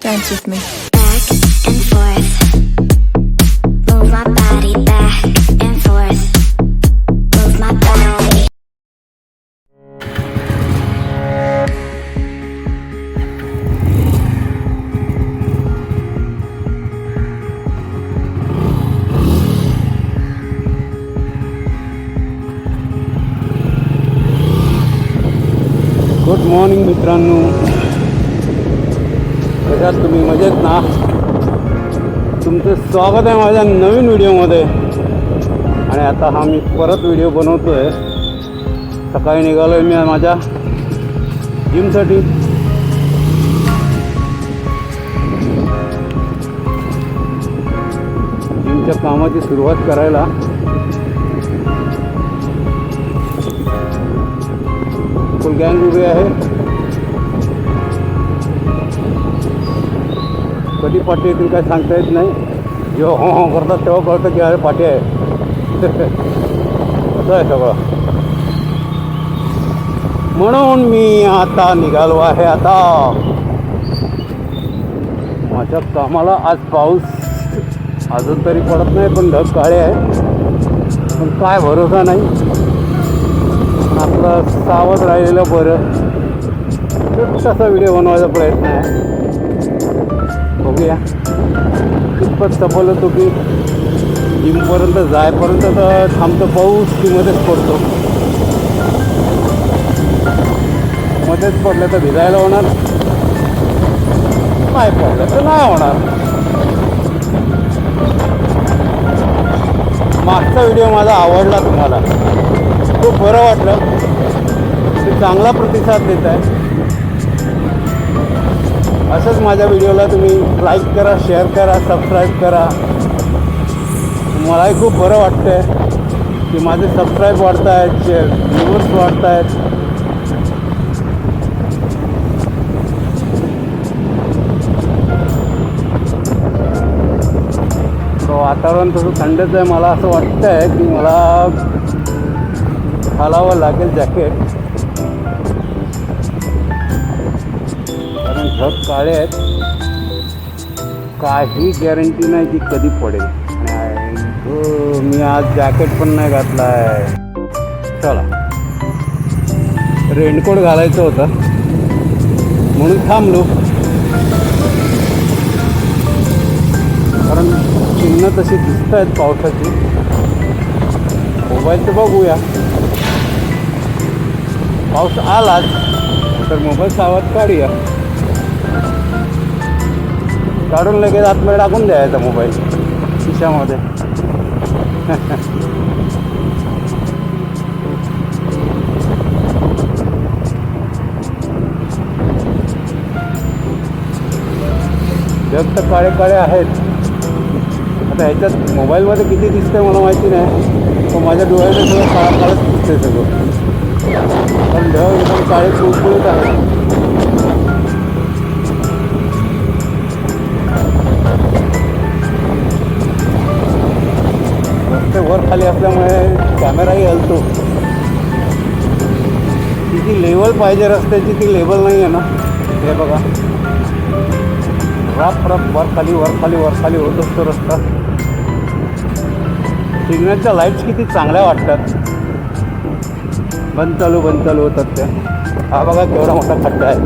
Dance with me. back and forth. Move my body back and forth. Move my body. Good morning मित्रांनो कशात तुम्ही मजेत ना? तुमचं स्वागत आहे माझ्या नवीन व्हिडिओमध्ये. आणि आता हा मी परत व्हिडिओ बनवतो आहे सकाळी निघालो आहे मी माझ्या जिमसाठी. जिमच्या कामाची सुरुवात करायला. फुल गँग उभी आहे. कधी पाठी येतील काय सांगता येत नाही. जेव्हा हो हो करतात तेव्हा कळतं की अरे पाठी आहे. असं आहे सगळं. म्हणून मी आता निघालो आहे आता. माझ्या कामाला आज पाऊस अजून तरी पडत नाही पण ढग काळे आहे. पण काय भरोसा नाही. आपलं सावध राहिलेलं बरं. तसा व्हिडिओ बनवायचा प्रयत्न आहे. बघूया. कितपत सफल होतो की जिमपर्यंत जायपर्यंत तर थांबतो पाऊस की मध्येच पडतो. मध्येच पडलं तर भिजायला होणार. नाही पडलं तर नाही होणार. मागचा व्हिडिओ माझा आवडला तुम्हाला. खूप बरं वाटलं. ते चांगला प्रतिसाद देत आहे. असंच माझ्या व्हिडिओला तुम्ही लाईक करा शेअर करा सबस्क्राईब करा. मलाही खूप बरं वाटतं आहे की माझे सबस्क्राईब वाढत आहेत व्ह्यूवर्स वाढत आहेत वातावरण थोडं थंडच आहे मला असं वाटतं आहे की मला घालावं लागेल जॅकेट ढग काळे आहेत. काही गॅरंटी नाही की कधी पडेल. आणि हो, मी आज जॅकेट पण नाही घातला आहे. चला. रेनकोट घालायचं होतं. म्हणून थांबलो. कारण चिन्ह तशी दिसत आहेत पावसाची. मोबाईल तर बघूया. पाऊस आलाच तर मोबाईल सावध काढूया. काढून लगेच आतमध्ये टाकून द्यायचा मोबाईल खिशामध्ये. जग तर काळे काळे आहेत. आता ह्याच्यात मोबाईलमध्ये किती दिसतंय मला माहिती नाही. पण माझ्या डोळ्याने सगळं काळा काळच दिसतंय सगळं. पण ढग एकदम काळे कुळकुळीत आहे खाली असल्यामुळे कॅमेराही हलतो. तिची लेवल पाहिजे रस्त्याची ती लेवल नाही आहे ना. हे बघा. रफ रफ वर खाली वर खाली वर खाली होत असतो रस्ता. सिग्नलच्या लाईट्स किती चांगल्या वाटतात. बंद चालू बंद चालू होतात त्या. हा बघा केवढा मोठा खड्डा आहे.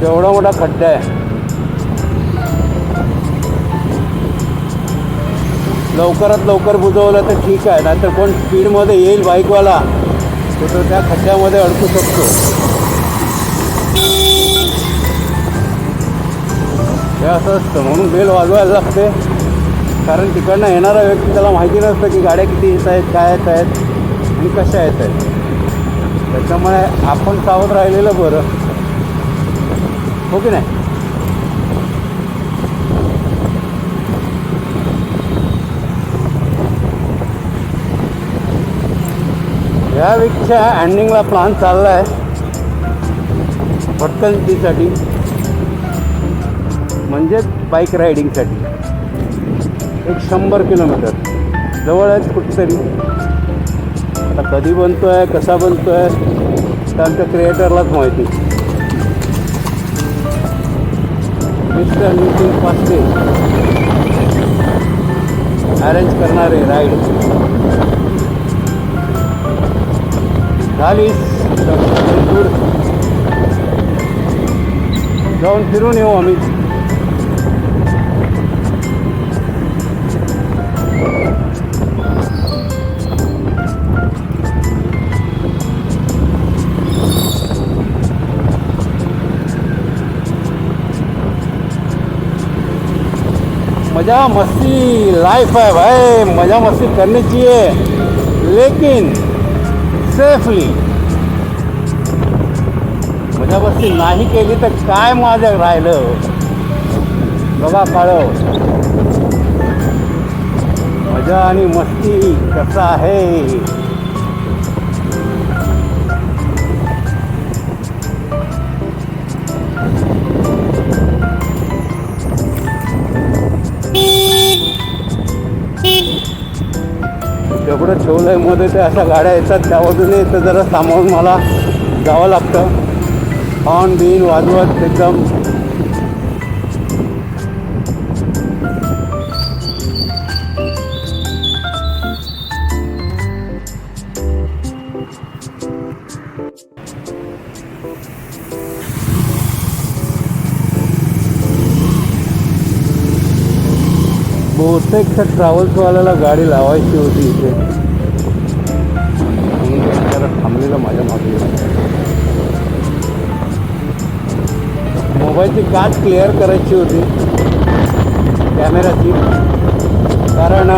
केवढा मोठा खड्डा आहे. लवकरात लवकर बुजवलं तर ठीक आहे नाहीतर कोण स्पीडमध्ये येईल बाईकवाला? तर तो त्या खड्ड्यामध्ये अडकू शकतो. हे असं असतं म्हणून बेल वाजवायला लागते. कारण तिकडनं येणारा व्यक्ती त्याला माहिती नसतं की गाड्या किती येत आहेत काय येत आहेत आणि कशा येत आहेत. त्याच्यामुळे आपण सावध राहिलेलं बरं. हो की नाही? या वीकच्या एंडिंगला प्लान चालला आहे भटकंतीसाठी म्हणजेच बाईक रायडिंगसाठी एक शंभर किलोमीटर जवळ आहेत कुठेतरी. आता कधी बनतो आहे कसा बनतो आहे तर आमच्या क्रिएटरलाच माहिती. मिस्टर नितीन पाचले अरेंज करणारे राईड दूर जाऊन फिरून येऊ आम्ही. मज़ा मस्ती लाइफ है भाई. मज़ा मस्ती करनी चाहिए लेकिन सेफली. म्हणजे मजा मस्ती नाही केली तर काय माझं राहिलं? बघा काळ. मजा आणि मस्ती कसं आहे? कुठं ठेवलं आहे मध्ये ते अशा गाड्या येतात त्या बाजूने तर जरा सामावून मला जावं लागतं. हॉर्न बिन वाजवत एकदम. बहुतेक त्या ट्रॅव्हल्सवाल्याला गाडी लावायची होती इथे. जरा थांबलेलं माझ्या मागे. मोबाईलची काच क्लिअर करायची होती. कॅमेराची. कारण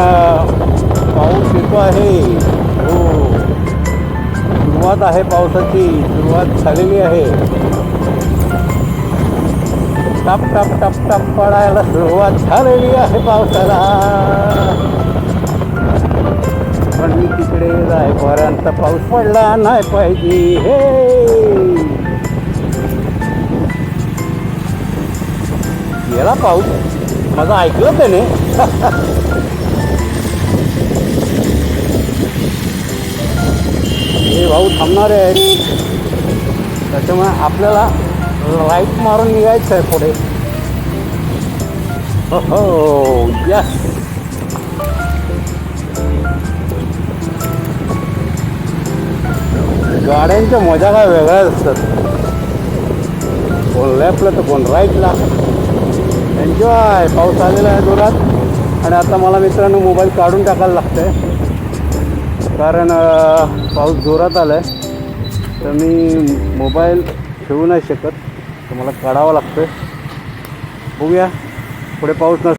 पाऊस येतो आहे. हो. सुरुवात आहे पावसाची. सुरुवात झालेली आहे. टप टप टप टप पडायला सुरुवात झालेली आहे पावसाला. पण मी तिकडे जायपर्यंत पाऊस पडला नाही पाहिजे. हे! गेला पाऊस. माझं ऐकलं त्याने. हे भाऊ थांबणारे आहेत. त्याच्यामुळे आपल्याला लाइट मारून निघायचं आहे पुढे. हो यस गाड्यांच्या मजा काय वेगळ्याच असतात. कोण लेफ्टला तर कोण राईटला एन्जॉय पाऊस आलेला आहे जोरात. आणि आता मला मित्रांनो मोबाईल काढून टाकायला लागतंय. कारण अं, पाऊस जोरात आला आहे तर मी मोबाईल ठेवू नाही शकत. तर मला काढावा लागतोय. बघूया. पुढे पाऊस नस